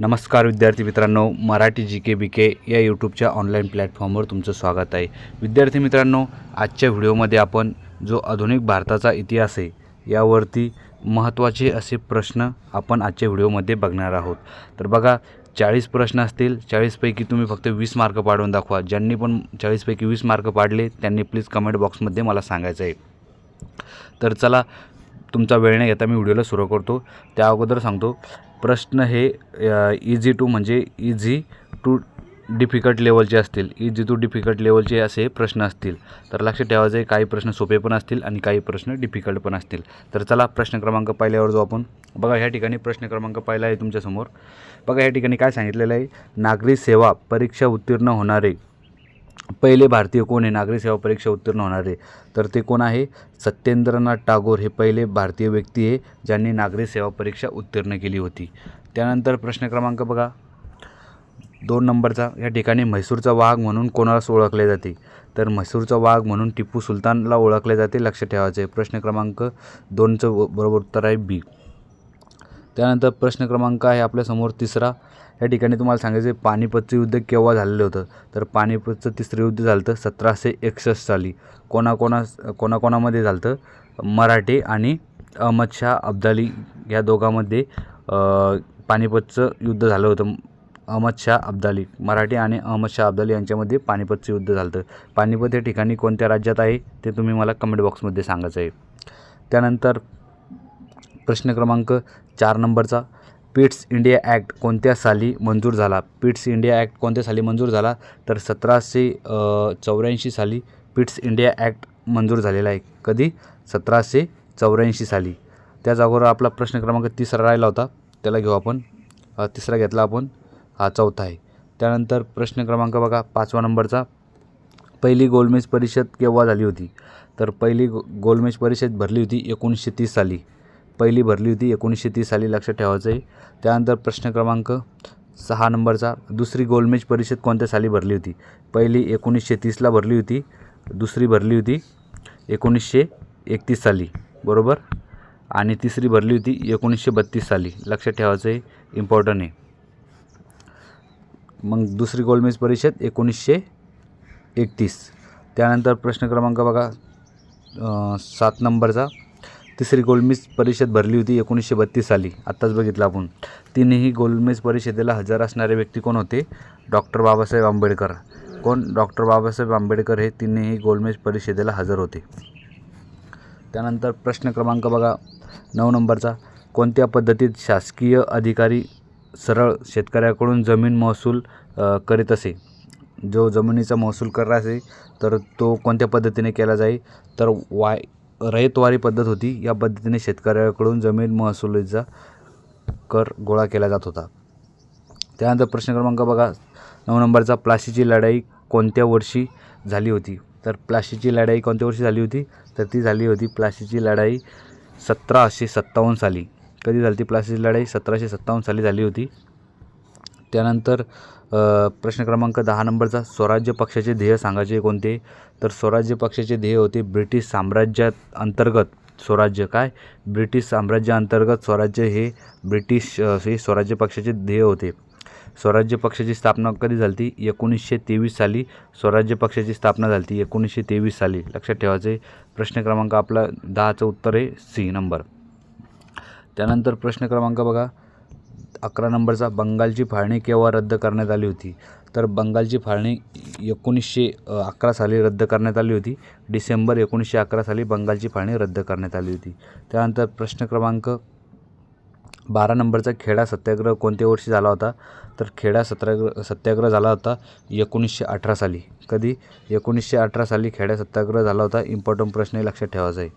नमस्कार विद्यार्थी मित्रांनो मराठी जी के बी के या यूट्यूबच्या ऑनलाईन प्लॅटफॉर्मवर तुमचं स्वागत आहे. विद्यार्थी मित्रांनो आजच्या व्हिडिओमध्ये आपण जो आधुनिक भारताचा इतिहास आहे यावरती महत्त्वाचे असे प्रश्न आपण आजच्या व्हिडिओमध्ये बघणार आहोत. तर बघा चाळीस प्रश्न असतील चाळीसपैकी तुम्ही फक्त वीस मार्क पाडून दाखवा. ज्यांनी पण चाळीसपैकी वीस मार्क पाडले त्यांनी प्लीज कमेंट बॉक्समध्ये मला सांगायचं आहे. तर चला तुमचा वेळ नाही घेता मी व्हिडिओला सुरू करतो. त्या अगोदर सांगतो प्रश्न हे इझी टू म्हणजे इझी टू डिफिकल्ट लेवलचे असतील. इझी टू डिफिकल्ट लेवलचे असे प्रश्न असतील. तर लक्षात ठेवायचे काही प्रश्न सोपे पण असतील आणि काही प्रश्न डिफिकल्ट पण असतील. तर चला प्रश्न क्रमांक पहिल्यावर जाऊ आपण. बघा ह्या ठिकाणी प्रश्न क्रमांक पहिला आहे तुमच्यासमोर. बघा या ठिकाणी काय सांगितलेलं आहे? नागरी सेवा परीक्षा उत्तीर्ण होणारे पहिले भारतीय कोण आहे? नागरी सेवा परीक्षा उत्तीर्ण होणारे तर ते कोण आहे? सत्येंद्रनाथ टागोर हे पहिले भारतीय व्यक्ती आहे ज्यांनी नागरी सेवा परीक्षा उत्तीर्ण केली होती. त्यानंतर प्रश्न क्रमांक बघा. दोन नंबरचा. या ठिकाणी म्हैसूरचा वाघ म्हणून कोणालाच ओळखले जाते? तर म्हैसूरचा वाघ म्हणून टिपू सुलतानला ओळखले जाते लक्ष ठेवायचं. आहे प्रश्न क्रमांक दोनचं बरोबर उत्तर आहे बी. त्यानंतर प्रश्न क्रमांक आहे आपल्यासमोर तिसरा. या ठिकाणी तुम्हाला सांगायचं पानिपतचं युद्ध केव्हा झालेलं होतं? तर पानिपतचं तिसरं युद्ध झालं होतं सतराशे एकसष्ट साली. कोणाकोणा कोणाकोणामध्ये झालं होतं? मराठे आणि अहमदशाह अब्दाली या दोघांमध्ये पानिपतचं युद्ध झालं होतं. अहमदशाह अब्दाली मराठी आणि अहमदशाह अब्दाली यांच्यामध्ये पानिपतचं युद्ध झालं होतं. पानिपत या ठिकाणी कोणत्या राज्यात आहे ते तुम्ही मला कमेंट बॉक्समध्ये सांगायचं आहे. त्यानंतर प्रश्न क्रमांक चार नंबरचा पिट्स इंडिया ॲक्ट कोणत्या साली मंजूर झाला? पिट्स इंडिया ॲक्ट कोणत्या साली मंजूर झाला? तर सतराशे चौऱ्याऐंशी साली पिट्स इंडिया ॲक्ट मंजूर झालेला आहे. कधी? सतराशे चौऱ्याऐंशी साली. त्याच अगोदर आपला प्रश्न क्रमांक तिसरा राहिला होता. त्याला घेऊ आपण. तिसरा घेतला आपण. हा चौथा आहे. त्यानंतर प्रश्न क्रमांक बघा पाचवा नंबरचा. पहिली गोलमेज परिषद केव्हा झाली होती? तर पहिली गो गोलमेज परिषद भरली होती एकोणीसशे तीस साली. पहिली भरली होती एकोणीसशे तीस साली लक्षात ठेवायचं आहे त्यानंतर प्रश्न क्रमांक सहा नंबरचा दुसरी गोलमेज परिषद कोणत्या साली भरली होती? पहिली एकोणीसशे तीसला भरली होती दुसरी भरली होती एकोणीसशे एकतीस साली बरोबर? आणि तिसरी भरली होती एकोणीसशे बत्तीस साली लक्षात ठेवायचं आहे इम्पॉर्टंट आहे. मग दुसरी गोलमेज परिषद एकोणीसशे एकतीस. त्यानंतर प्रश्न क्रमांक बघा सात नंबरचा तिसरी गोलमेज परिषद भरली होती एकोणीसशे बत्तीस साली. आत्ताच बघितलं आपण. तिन्ही गोलमेज परिषदेला हजर असणारे व्यक्ती कोण होते? डॉक्टर बाबासाहेब आंबेडकर. कोण? डॉक्टर बाबासाहेब आंबेडकर हे तिन्ही गोलमेज परिषदेला हजर होते. त्यानंतर प्रश्न क्रमांक बघा. नऊ नंबरचा. कोणत्या पद्धतीत शासकीय अधिकारी सरळ शेतकऱ्याकडून जमीन महसूल करीत असे? जो जमिनीचा महसूल करणार असे तर तो कोणत्या पद्धतीने केला जाईल तर वाय रयतवारी पद्धत होती. या पद्धतीने शेतकऱ्याकडून जमीन महसुलीचा कर गोळा केला जात होता. त्यानंतर प्रश्न क्रमांक बघा. नऊ नंबरचा प्लाशीची लढाई कोणत्या वर्षी झाली होती? तर प्लाशीची लढाई कोणत्या वर्षी झाली होती? तर ती झाली होती प्लाशीची लढाई सतराशे सत्तावन्न साली. कधी झाली ती प्लासीची लढाई? सतराशे सत्तावन्न साली झाली होती. त्यानंतर प्रश्न क्रमांक दहा नंबरचा स्वराज्य पक्षाचे ध्येय सांगायचे कोणते? तर स्वराज्य पक्षाचे ध्येय होते ब्रिटिश साम्राज्यात अंतर्गत स्वराज्य. काय? ब्रिटिश साम्राज्याअंतर्गत स्वराज्य हे ब्रिटिश हे स्वराज्य पक्षाचे ध्येय होते. स्वराज्य पक्षाची स्थापना कधी झाली ती एकोणीसशे तेवीस साली स्वराज्य पक्षाची स्थापना झाली ती एकोणीसशे तेवीस साली. लक्षात ठेवायचे. प्रश्न क्रमांक आपला दहाचं उत्तर आहे सी नंबर. त्यानंतर प्रश्न क्रमांक बघा. अकरा नंबरचा बंगालची फाळणी केव्हा रद्द करण्यात आली होती? तर बंगालची फाळणी एकोणीसशे अकरा साली रद्द करण्यात आली होती. डिसेंबर एकोणीसशे अकरा साली बंगालची फाळणी रद्द करण्यात आली होती. त्यानंतर प्रश्न क्रमांक बारा नंबरचा खेडा सत्याग्रह कोणत्या वर्षी झाला होता? तर खेडा सत्याग्रह सत्याग्रह झाला होता एकोणीसशे अठरा साली. कधी? एकोणीसशे अठरा साली खेडा सत्याग्रह झाला होता. इम्पॉर्टंट प्रश्न हे लक्षात ठेवायचा आहे.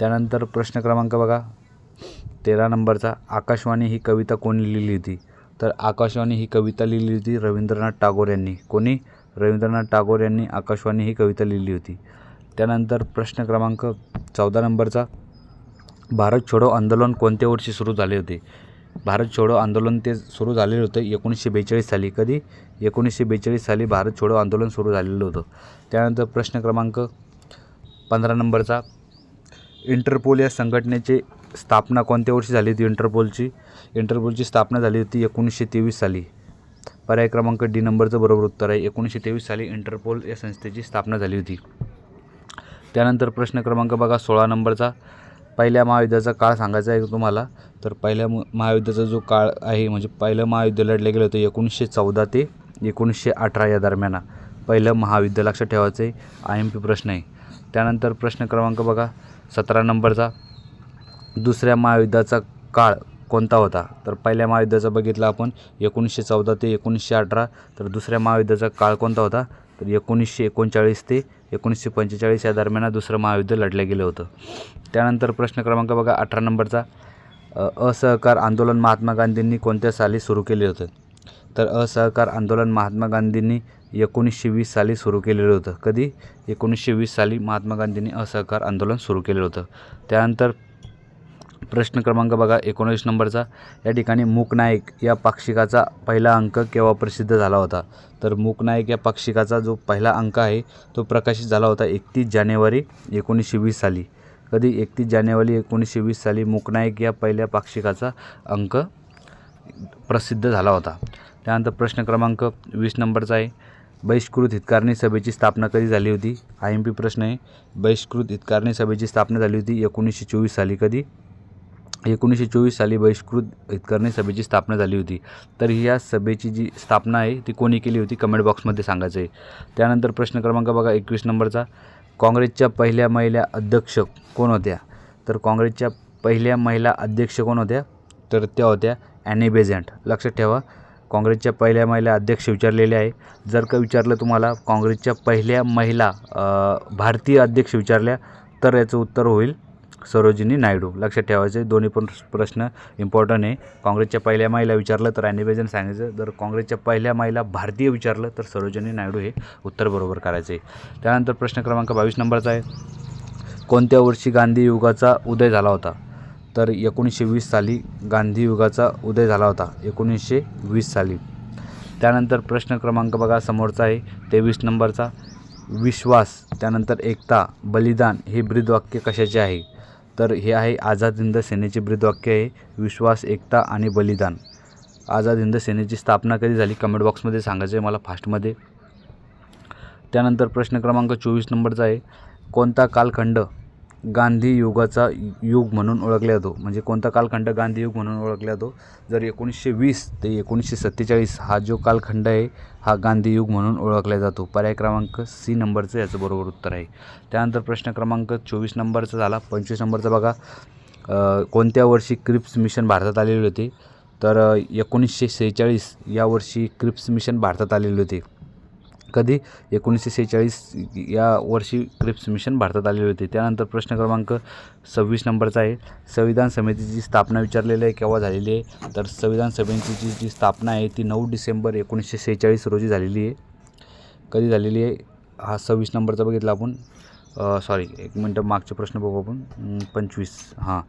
त्यानंतर प्रश्न क्रमांक बघा. तेरा नंबरचा आकाशवाणी ही कविता कोणी लिहिली होती? तर आकाशवाणी ही कविता लिहिली होती रवींद्रनाथ टागोर यांनी. कोणी? रवींद्रनाथ टागोर यांनी आकाशवाणी ही कविता लिहिली होती. त्यानंतर प्रश्न क्रमांक चौदा नंबरचा भारत छोडो आंदोलन कोणत्या वर्षी सुरू झाले होते? भारत छोडो आंदोलन ते सुरू झालेलं होतं एकोणीसशे बेचाळीस साली. कधी? एकोणीसशे बेचाळीस साली भारत छोडो आंदोलन सुरू झालेलं होतं. त्यानंतर प्रश्न क्रमांक पंधरा नंबरचा इंटरपोल या संघटनेचे स्थापना कोणत्या वर्षी झाली होती इंटरपोलची? इंटरपोलची स्थापना झाली होती एकोणीसशे तेवीस साली. पर्याय क्रमांक डी नंबरचं बरोबर उत्तर आहे. एकोणीसशे तेवीस साली इंटरपोल या संस्थेची स्थापना झाली होती. त्यानंतर प्रश्न क्रमांक बघा सोळा नंबरचा. पहिल्या महायुद्धाचा काळ सांगायचा आहे तुम्हाला? तर पहिल्या म- महायुद्धाचा जो काळ आहे म्हणजे पहिलं महायुद्ध लढलं गेलं होतं एकोणीसशे चौदा ते एकोणीसशे अठरा या दरम्यान. पहिलं महायुद्ध लक्षात ठेवायचं आहे. आय एम पी प्रश्न आहे. त्यानंतर प्रश्न क्रमांक बघा सतरा नंबरचा. दुसऱ्या महायुद्धाचा काळ कोणता होता? तर पहिल्या महायुद्धाचा बघितला आपण एकोणीसशे चौदा ते एकोणीसशे अठरा. तर दुसऱ्या महायुद्धाचा काळ कोणता होता? तर एकोणीसशे एकोणचाळीस ते एकोणीसशे पंचेचाळीस या दरम्यान दुसरं महायुद्ध लढलं गेलं होतं. त्यानंतर प्रश्न क्रमांक बघा अठरा नंबरचा. असहकार आंदोलन महात्मा गांधींनी कोणत्या साली सुरू केले होतं? तर असहकार आंदोलन महात्मा गांधींनी एकोणीसशे वीस साली सुरू केलेलं होतं. कधी? एकोणीसशे वीस साली महात्मा गांधींनी असहकार आंदोलन सुरू केलेलं होतं. त्यानंतर प्रश्न क्रमांक बघा एकोणीस नंबरचा. या ठिकाणी मूकनायक या पाक्षिकाचा पहिला अंक केव्हा प्रसिद्ध झाला होता? तर मूकनायक या पाक्षिकाचा जो पहिला अंक आहे तो प्रकाशित झाला होता एकतीस जानेवारी एकोणीसशे वीस साली. कधी? एकतीस जानेवारी एकोणीसशे वीस साली मूकनायक या पहिल्या पाक्षिकाचा अंक प्रसिद्ध झाला होता. त्यानंतर प्रश्न क्रमांक वीस नंबरचा आहे. बहिष्कृत हितकारणी सभेची स्थापना कधी झाली होती? आय एम पी प्रश्न आहे. बहिष्कृत हितकारणी सभेची स्थापना झाली होती एकोणीसशे चोवीस साली. कधी? एकोणीसशे चोवीस साली बहिष्कृत हितकारणी सभेची स्थापना झाली होती. तर या सभेची जी स्थापना आहे ती कोणी केली होती? कमेंट बॉक्समध्ये सांगायचं आहे. त्यानंतर प्रश्न क्रमांक बघा एकवीस नंबरचा. काँग्रेसच्या पहिल्या महिला अध्यक्ष कोण होत्या? तर काँग्रेसच्या पहिल्या महिला अध्यक्ष कोण होत्या? तर त्या होत्या ॲनी बेझंट. लक्षात ठेवा काँग्रेसच्या पहिल्या महिला अध्यक्ष विचारलेले आहे. जर का विचारलं तुम्हाला काँग्रेसच्या पहिल्या महिला भारतीय अध्यक्ष विचारल्या तर याचं उत्तर होईल. सरोजिनी नायडू. लक्षात ठेवायचे दोन्ही पण प्रश्न इम्पॉर्टंट आहे. काँग्रेसच्या पहिल्या महिला विचारलं तर अॅनिबेजन सांगायचं जर काँग्रेसच्या पहिल्या महिला भारतीय विचारलं तर सरोजिनी नायडू हे उत्तर बरोबर करायचं. त्यानंतर प्रश्न क्रमांक बावीस नंबरचा आहे. कोणत्या वर्षी गांधी युगाचा उदय झाला होता? तर एकोणीसशे वीस साली गांधी युगाचा उदय झाला होता. एकोणीसशे वीस साली. त्यानंतर प्रश्न क्रमांक बघा समोरचा आहे तेवीस नंबरचा. विश्वास त्यानंतर एकता बलिदान हे ब्रीदवाक्य कशाचे आहे? तर हे आहे आझाद हिंद सेनेचे ब्रीदवाक्य आहे विश्वास एकता आणि बलिदान. आझाद हिंद सेनेची स्थापना कधी झाली कमेंट बॉक्समध्ये सांगायचं आहे मला फास्टमध्ये. त्यानंतर प्रश्न क्रमांक चोवीस नंबरचा आहे कोणता कालखंड गांधी युगाचा युग म्हणून ओळखला जातो. म्हणजे कोणता कालखंड गांधी युग म्हणून ओळखला जातो? जर एकोणीसशे वीस ते एकोणीसशे सत्तेचाळीस हा जो कालखंड आहे हा गांधी युग म्हणून ओळखला जातो. पर्याय क्रमांक सी नंबरचं याचं बरोबर उत्तर आहे. त्यानंतर प्रश्न क्रमांक चोवीस नंबरचा झाला. पंचवीस नंबरचा बघा. कोणत्या वर्षी क्रिप्स मिशन भारतात आलेले होते? तर एकोणीसशे सेहेचाळीस या वर्षी क्रिप्स मिशन भारतात आलेले होते. कधी एकोणीसशे सेहेचाळीस या वर्षी क्रिप्स मिशन भारतात आलेले होते. त्यानंतर प्रश्न क्रमांक सव्वीस नंबरचा आहे. संविधान समितीची स्थापना विचारलेली आहे केव्हा झालेली आहे? तर संविधान समितीची जी स्थापना आहे ती नऊ डिसेंबर एकोणीसशे सेहेचाळीस रोजी झालेली आहे. कधी झालेली आहे? हा सव्वीस नंबरचा बघितला आपण. सॉरी एक मिनटं मागचे प्रश्न बघू आपण. पंचवीस हां.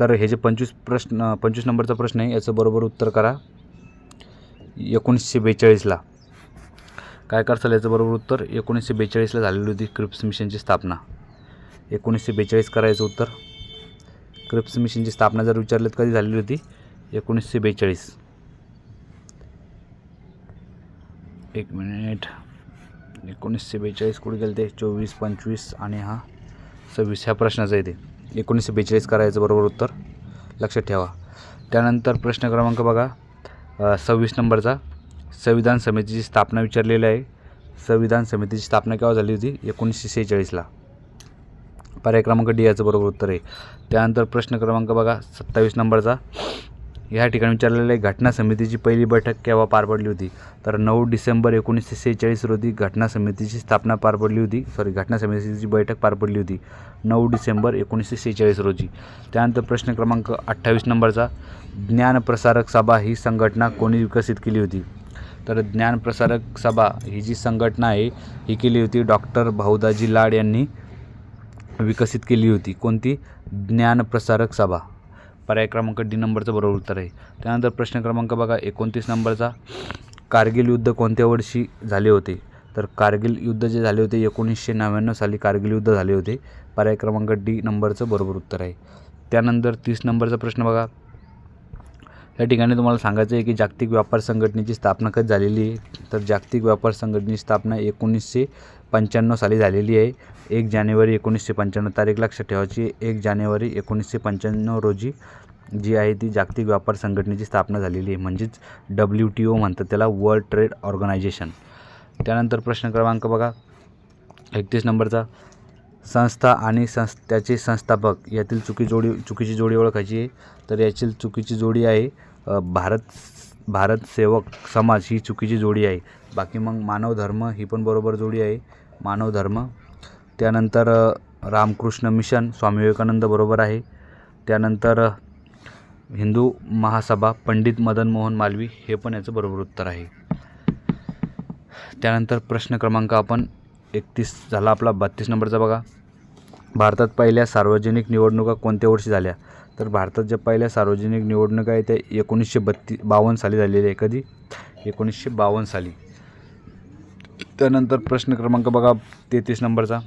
तर हे जे पंचवीस प्रश्न पंचवीस नंबरचा प्रश्न आहे याचं बरोबर उत्तर करा. एकोणीसशे बेचाळीसला. काय करताल याचं बरोबर उत्तर? एकोणीसशे बेचाळीसला झालेली होती क्रिप्स मिशनची स्थापना. एकोणीसशे बेचाळीस करायचं उत्तर? क्रिप्स मिशनची स्थापना जर विचारलेत कधी झालेली होती? एकोणीसशे बेचाळीस. एक मिनिट. एकोणीसशे बेचाळीस कुठे गेले ते चोवीस पंचवीस आणि हा सव्वीस ह्या प्रश्नाचं आहे ते. एकोणीसशे बेचाळीस करायचं बरोबर उत्तर? लक्षात ठेवा. त्यानंतर प्रश्न क्रमांक बघा. सव्वीस नंबरचा. संविधान समितीची स्थापना विचारलेली आहे. संविधान समितीची स्थापना केव्हा झाली होती? एकोणीसशे सेहेचाळीसला पर्याय क्रमांक डी याचं बरोबर उत्तर आहे. त्यानंतर प्रश्न क्रमांक बघा सत्तावीस नंबरचा. ह्या ठिकाणी विचारलेलं आहे घटना समितीची पहिली बैठक केव्हा पार पडली होती? तर नऊ डिसेंबर एकोणीसशे सेहेचाळीस रोजी घटना समितीची स्थापना पार पडली होती. सॉरी घटना समितीची बैठक पार पडली होती. नऊ डिसेंबर एकोणीसशे सेहेचाळीस रोजी. त्यानंतर प्रश्न क्रमांक अठ्ठावीस नंबरचा. ज्ञानप्रसारक सभा ही संघटना कोणी विकसित केली होती? तर ज्ञानप्रसारक सभा ही जी संघटना आहे ही केली होती डॉक्टर भाऊदाजी लाड यांनी विकसित केली होती. कोणती? ज्ञानप्रसारक सभा. पर्याय क्रमांक डी नंबरचं बरोबर उत्तर आहे. त्यानंतर प्रश्न क्रमांक बघा एकोणतीस नंबरचा. कारगिल युद्ध कोणत्या वर्षी झाले होते? तर कारगिल युद्ध जे झाले होते एकोणीसशे नव्याण्णव साली कारगिल युद्ध झाले होते. पर्याय क्रमांक डी नंबरचं बरोबर उत्तर आहे. त्यानंतर तीस नंबरचा प्रश्न बघा. या ठिकाणी तुम्हाला सांगायचं आहे की जागतिक व्यापार संघटनेची स्थापना कधी झालेली आहे? तर जागतिक व्यापार संघटनेची स्थापना एकोणीसशे पंच्याण्णव साली झालेली आहे. एक जानेवारी एकोणीसशे पंच्याण्णव तारीख लक्षात ठेवायची. एक जानेवारी एकोणीसशे पंच्याण्णव रोजी जी आहे ती जागतिक व्यापार संघटनेची स्थापना झालेली आहे. म्हणजेच डब्ल्यू टी ओ म्हणतात त्याला वर्ल्ड ट्रेड ऑर्गनायझेशन. त्यानंतर प्रश्न क्रमांक बघा. एकतीस नंबरचा. संस्था आणि संस त्याचे संस्थापक यातील चुकी जोडी चुकीची जोडी ओळखायची आहे. तर याची चुकीची जोडी आहे भारत भारत सेवक समाज ही चुकीची जोडी आहे. बाकी मग मानव धर्म ही पण बरोबर जोडी आहे. मानव धर्म. त्यानंतर रामकृष्ण मिशन स्वामी विवेकानंद बरोबर आहे. त्यानंतर हिंदू महासभा पंडित मदन मोहन मालवी हे पण याचं बरोबर उत्तर आहे. त्यानंतर प्रश्न क्रमांक आपण एकतीस झाला आपला बत्तीस नंबरचा बघा. भारतात पहिल्या सार्वजनिक निवडणुका कोणत्या वर्षी झाल्या? तर भारतात ज्या पहिल्या सार्वजनिक निवडणुका आहे त्या एकोणीसशे बत्ती बावन्न साली झालेल्या आहे कधी? एकोणीसशे बावन्न साली. त्यानंतर प्रश्न क्रमांक बघा तेहतीस नंबरचा.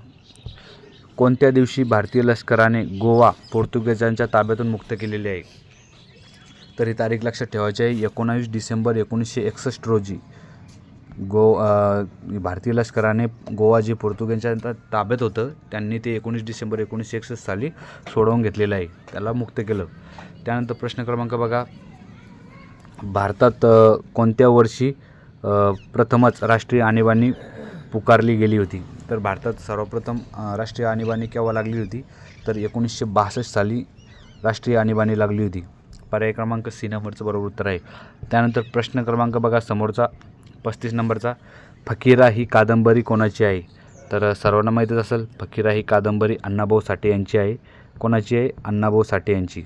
कोणत्या दिवशी भारतीय लष्कराने गोवा पोर्तुगीजांच्या ताब्यातून मुक्त केलेली आहे? तर ही तारीख लक्षात ठेवायची आहे. एकोणावीस डिसेंबर एकोणीसशे एकसष्ट रोजी. गो भारतीय लष्कराने गोवा जे पोर्तुगीजांच्या ताब्यात होतं त्यांनी ते एकोणीस डिसेंबर एकोणीसशे एकसष्ट साली सोडवून घेतलेलं आहे. त्याला मुक्त केलं. त्यानंतर प्रश्न क्रमांक बघा. भारतात कोणत्या वर्षी प्रथमच राष्ट्रीय आणीबाणी पुकारली गेली होती? तर भारतात सर्वप्रथम राष्ट्रीय आणीबाणी केव्हा लागली होती? तर एकोणीसशे बासष्ट साली राष्ट्रीय आणीबाणी लागली होती. पर्याय क्रमांक सी नंबरचं बरोबर उत्तर आहे. त्यानंतर प्रश्न क्रमांक बघा समोरचा. पस्तीस नंबरचा. फकीरा ही कादंबरी कोणाची आहे? तर सर्वांना माहीतच असेल फकीरा ही कादंबरी अण्णाभाऊ साठे यांची आहे. कोणाची आहे? अण्णाभाऊ साठे यांची.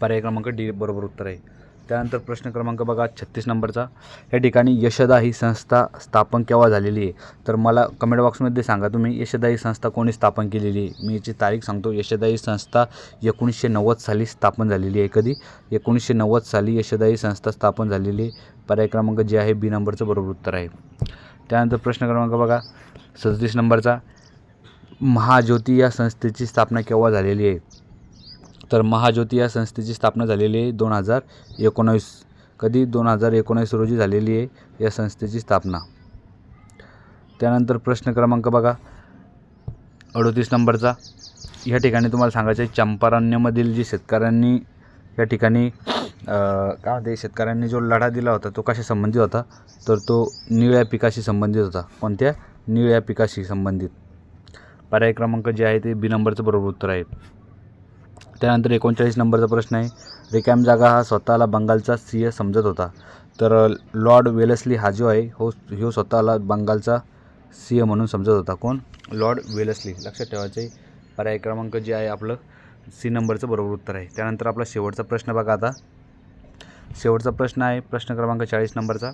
पर्याय क्रमांक डी बरोबर उत्तर आहे. त्यानंतर प्रश्न क्रमांक बघा छत्तीस नंबरचा. या ठिकाणी यशदा ही संस्था स्थापन केव्हा झालेली आहे? तर मला कमेंट बॉक्समध्ये सांगा तुम्ही यशदा ही संस्था कोणी स्थापन केलेली आहे? मी याची तारीख सांगतो. यशदा ही संस्था एकोणीसशे नव्वद साली स्थापन झालेली आहे कधी? एकोणीसशे नव्वद साली यशदा ही संस्था स्थापन झालेली आहे. पर्याय क्रमांक जे आहे बी नंबरचं बरोबर उत्तर आहे. त्यानंतर प्रश्न क्रमांक बघा सदतीस नंबरचा. महाज्योती या संस्थेची स्थापना केव्हा झालेली आहे? तर महाज्योती या संस्थेची स्थापना झालेली आहे दोन हजार एकोणावीस कधी दोन हजार एकोणावीस रोजी झालेली आहे या संस्थेची स्थापना. त्यानंतर प्रश्न क्रमांक बघा. अडोतीस नंबरचा. या ठिकाणी तुम्हाला सांगायचं आहे चंपारण्यमधील जी शेतकऱ्यांनी या ठिकाणी काय म्हणते शेतकऱ्यांनी जो लढा दिला होता तो कशा संबंधित होता? तर तो निळ्या पिकाशी संबंधित होता. कोणत्या? निळ्या पिकाशी संबंधित. पर्याय क्रमांक जे आहे ते बी नंबरचं बरोबर उत्तर आहे. त्यानंतर एकोणचाळीस नंबरचा प्रश्न आहे. रिकॅम जागा हा स्वतःला बंगालचा सिंह समजत होता. तर लॉर्ड वेलस्ली हा जो आहे हो ह्यो स्वतःला बंगालचा सिंह म्हणून समजत होता. कोण? Lord Wellesley. लक्षात ठेवायचं आहे पर्याय क्रमांक जे आहे आपलं सी नंबरचं बरोबर उत्तर आहे. त्यानंतर आपला शेवटचा प्रश्न बघा आता. शेवटचा प्रश्न आहे प्रश्न क्रमांक चाळीस नंबरचा.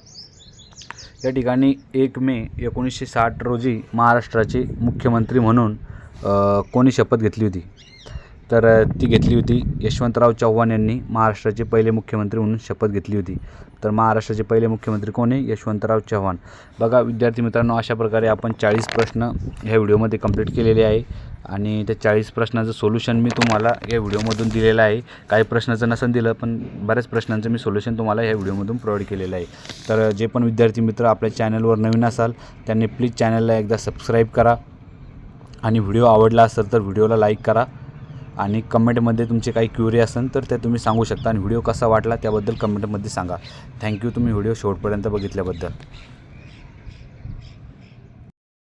या ठिकाणी एक मे एकोणीसशे साठ रोजी महाराष्ट्राचे मुख्यमंत्री म्हणून कोणी शपथ घेतली होती? तर ती घेतली होती. यशवंतराव चव्हाण यांनी महाराष्ट्राचे पहिले मुख्यमंत्री म्हणून शपथ घेतली होती. तर महाराष्ट्राचे पहिले मुख्यमंत्री कोण आहे? यशवंतराव चव्हाण. बघा विद्यार्थी मित्रांनो अशा प्रकारे आपण चाळीस प्रश्न ह्या व्हिडिओमध्ये कंप्लीट केलेले आहे. आणि त्या चाळीस प्रश्नाचं सोल्युशन मी तुम्हाला या व्हिडिओमधून दिलेलं आहे. काही प्रश्नाचं नसन दिलं पण बऱ्याच प्रश्नांचं मी सोल्युशन तुम्हाला ह्या व्हिडिओमधून प्रोव्हाइड केलेलं आहे. तर जे पण विद्यार्थी मित्र आपल्या चॅनलवर नवीन असाल त्यांनी प्लीज चॅनलला एकदा सबस्क्राईब करा. आणि व्हिडिओ आवडला असेल तर व्हिडिओला लाईक करा. आणि कमेंटमध्ये तुमचे काही क्युरी असेल तर ते तुम्ही सांगू शकता आणि व्हिडिओ कसा वाटला त्याबद्दल कमेंटमध्ये सांगा. थँक्यू तुम्ही व्हिडिओ शेवटपर्यंत बघितल्याबद्दल.